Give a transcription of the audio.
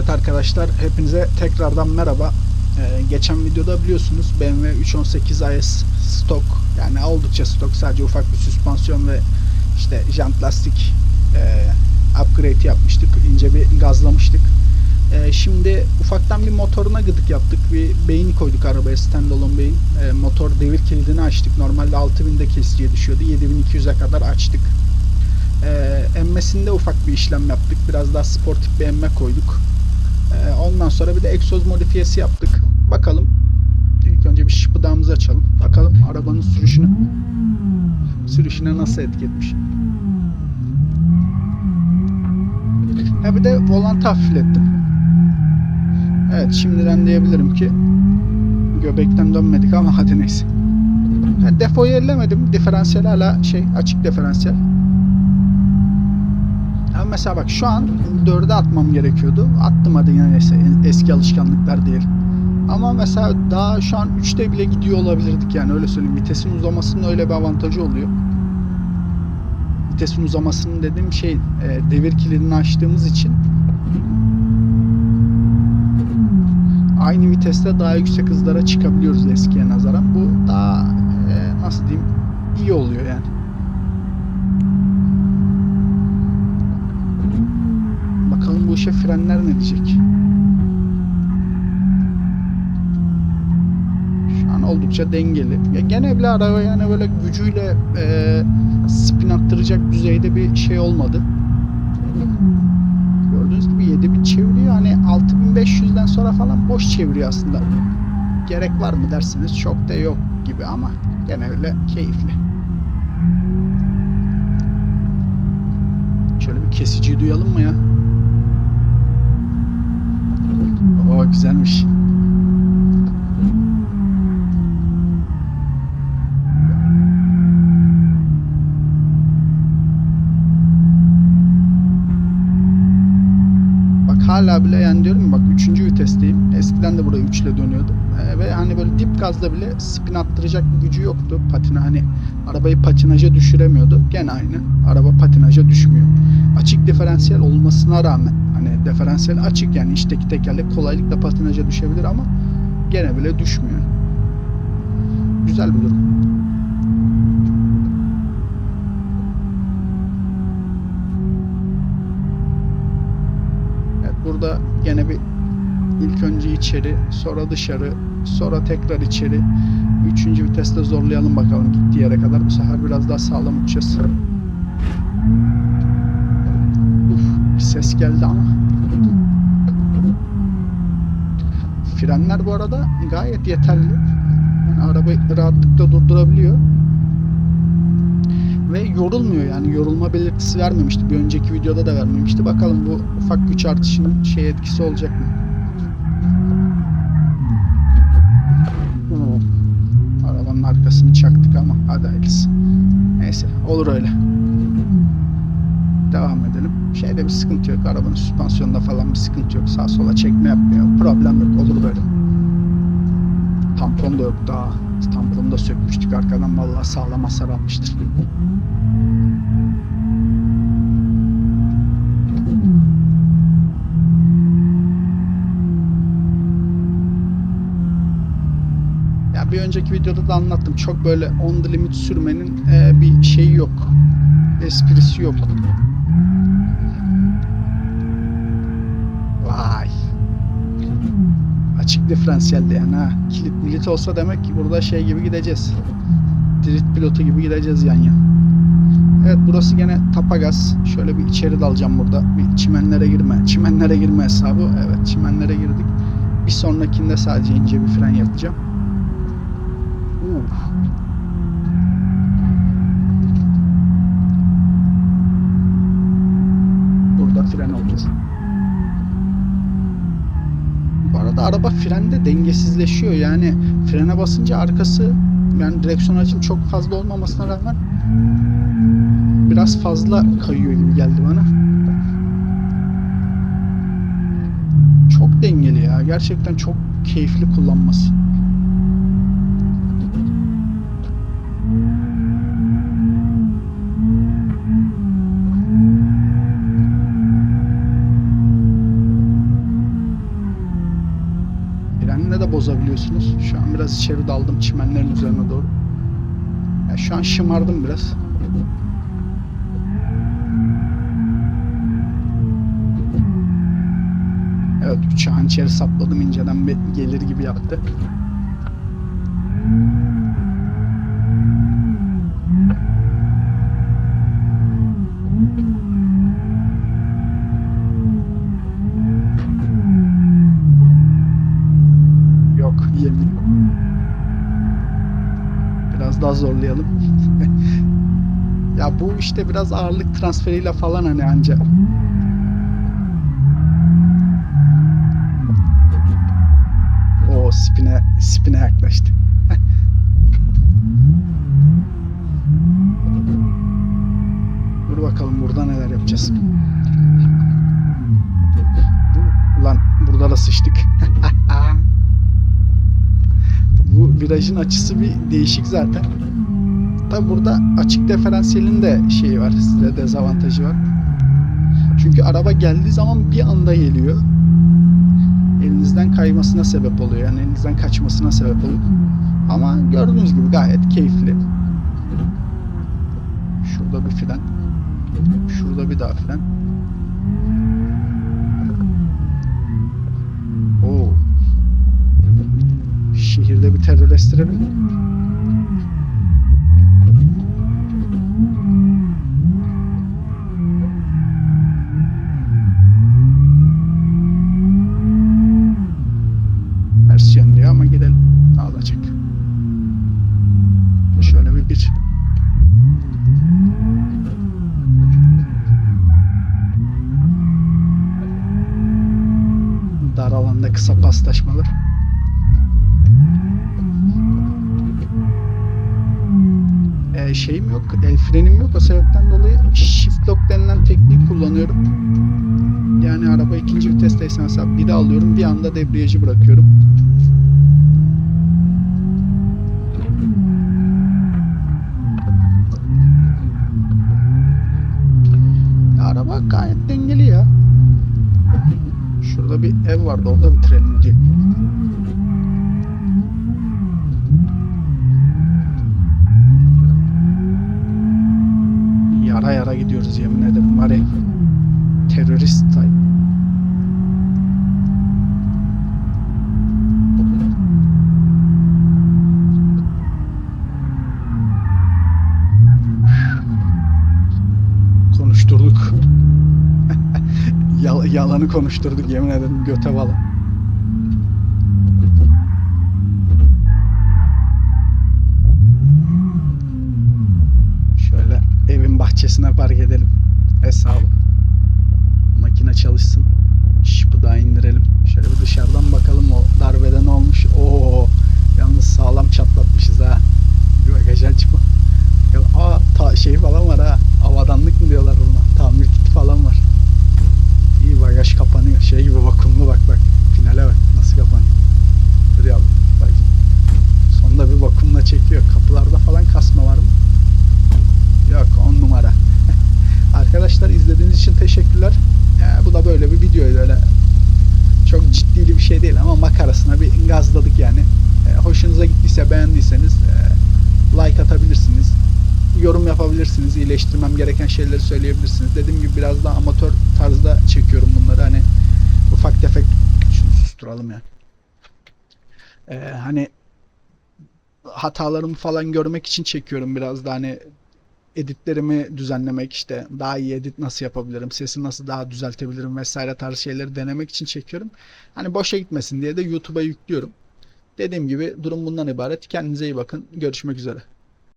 Evet arkadaşlar hepinize tekrardan merhaba. Ee, geçen videoda biliyorsunuz BMW 318 IS stok yani oldukça stok sadece ufak bir süspansiyon ve işte jant lastik e, upgrade yapmıştık. ince bir gazlamıştık. Ee, şimdi ufaktan bir motoruna gıdık yaptık. Bir beyin koyduk arabaya standalone beyin. Ee, motor devir kilidini açtık. Normalde 6000'de kesiciye düşüyordu. 7200'e kadar açtık. Ee, emmesinde ufak bir işlem yaptık. Biraz daha sportif bir emme koyduk. Ee, ondan sonra bir de egzoz modifiyesi yaptık. Bakalım. İlk önce bir şıpıdağımızı açalım. Bakalım arabanın sürüşünü sürüşüne nasıl etki etmiş. Ha bir de volantı hafiflettim. Evet şimdiden diyebilirim ki göbekten dönmedik ama hadi neyse. Ha, defoyu ellemedim. Diferansiyel hala şey açık diferansiyel. Mesela bak şu an 4'e atmam gerekiyordu. Attım hadi yine neyse eski alışkanlıklar değil. Ama mesela daha şu an 3'te bile gidiyor olabilirdik yani öyle söyleyeyim. Vitesin uzamasının öyle bir avantajı oluyor. Vitesin uzamasının dediğim şey e, devir kilidini açtığımız için aynı viteste daha yüksek hızlara çıkabiliyoruz eskiye nazaran. Bu daha e, nasıl diyeyim iyi oluyor yani. İşe frenler ne diyecek? Şu an oldukça dengeli. Ya gene bile araba yani böyle gücüyle e, spin attıracak düzeyde bir şey olmadı. Gördüğünüz gibi 7000 çeviriyor. Hani 6500'den sonra falan boş çeviriyor aslında. Gerek var mı dersiniz çok da yok gibi ama gene öyle keyifli. Şöyle bir kesiciyi duyalım mı ya? Oo güzelmiş. Bak hala bile yani diyorum bak 3. vitesteyim. Eskiden de buraya 3 ile dönüyordum. Ee, ve hani böyle dip gazda bile spin attıracak bir gücü yoktu. Patine hani arabayı patinaja düşüremiyordu. Gene aynı. Araba patinaja düşmüyor. Açık diferansiyel olmasına rağmen diferansiyel açık yani içteki tekerlek kolaylıkla patinaja düşebilir ama gene bile düşmüyor. Güzel bir durum. Evet burada gene bir ilk önce içeri sonra dışarı sonra tekrar içeri üçüncü viteste zorlayalım bakalım gittiği yere kadar bu sefer biraz daha sağlam uçacağız. Ses geldi ama. Frenler bu arada gayet yeterli. Yani arabayı rahatlıkla durdurabiliyor. Ve yorulmuyor yani yorulma belirtisi vermemişti. Bir önceki videoda da vermemişti. Bakalım bu ufak güç artışının şey etkisi olacak mı? Arabanın arkasını çaktık ama hadi hayırlısı. Neyse olur öyle. Devam edelim. Şeyde bir sıkıntı yok. Arabanın süspansiyonunda falan bir sıkıntı yok. Sağ sola çekme yapmıyor. Problem yok. Olur böyle. Tampon da yok daha. Tamponu da sökmüştük arkadan. Vallahi sağlam hasar almıştır. Ya bir önceki videoda da anlattım. Çok böyle on the limit sürmenin e, bir şeyi yok. Esprisi yok. Açık diferansiyelde yani ha. Kilit milit olsa demek ki burada şey gibi gideceğiz. Drift pilotu gibi gideceğiz yan yan. Evet burası gene tapagaz. Şöyle bir içeri dalacağım burada. Bir çimenlere girme. Çimenlere girme hesabı. Evet çimenlere girdik. Bir sonrakinde sadece ince bir fren yapacağım. Araba frende dengesizleşiyor. Yani frene basınca arkası yani direksiyon açım çok fazla olmamasına rağmen biraz fazla kayıyor gibi geldi bana. Çok dengeli ya. Gerçekten çok keyifli kullanması. Bozabiliyorsunuz. Şu an biraz içeri daldım çimenlerin üzerine doğru. Ya şu an şımardım biraz. Evet uçağın içeri sapladım inceden bir gelir gibi yaptı. Daha zorlayalım. ya bu işte biraz ağırlık transferiyle falan hani anca. O spine spine yaklaştı. Dur bakalım burada neler yapacağız. Virajın açısı bir değişik zaten. Tabi burada açık diferansiyelin de şeyi var. Size dezavantajı var. Çünkü araba geldiği zaman bir anda geliyor. Elinizden kaymasına sebep oluyor. Yani elinizden kaçmasına sebep oluyor. Ama gördüğünüz gibi gayet keyifli. Şurada bir fren. Şurada bir daha fren. Şehirde bir terör estirelim. Ters ama gidelim. Ne olacak? Şöyle bir bir. Dar alanda kısa paslaşmalar. Ee, şeyim yok, el frenim yok. O sebepten dolayı shift lock denilen tekniği kullanıyorum. Yani araba ikinci vitesteyse mesela biri alıyorum bir anda debriyajı bırakıyorum. Araba gayet dengeli ya. Şurada bir ev vardı orada bitirelim diye. Yalanı konuşturduk yemin ederim göte bala. İyileştirmem gereken şeyleri söyleyebilirsiniz. Dediğim gibi biraz daha amatör tarzda çekiyorum bunları. Hani ufak tefek şunu susturalım ya. E, hani hatalarımı falan görmek için çekiyorum biraz da hani editlerimi düzenlemek işte daha iyi edit nasıl yapabilirim, sesi nasıl daha düzeltebilirim vesaire tarzı şeyleri denemek için çekiyorum. Hani boşa gitmesin diye de YouTube'a yüklüyorum. Dediğim gibi durum bundan ibaret. Kendinize iyi bakın. Görüşmek üzere.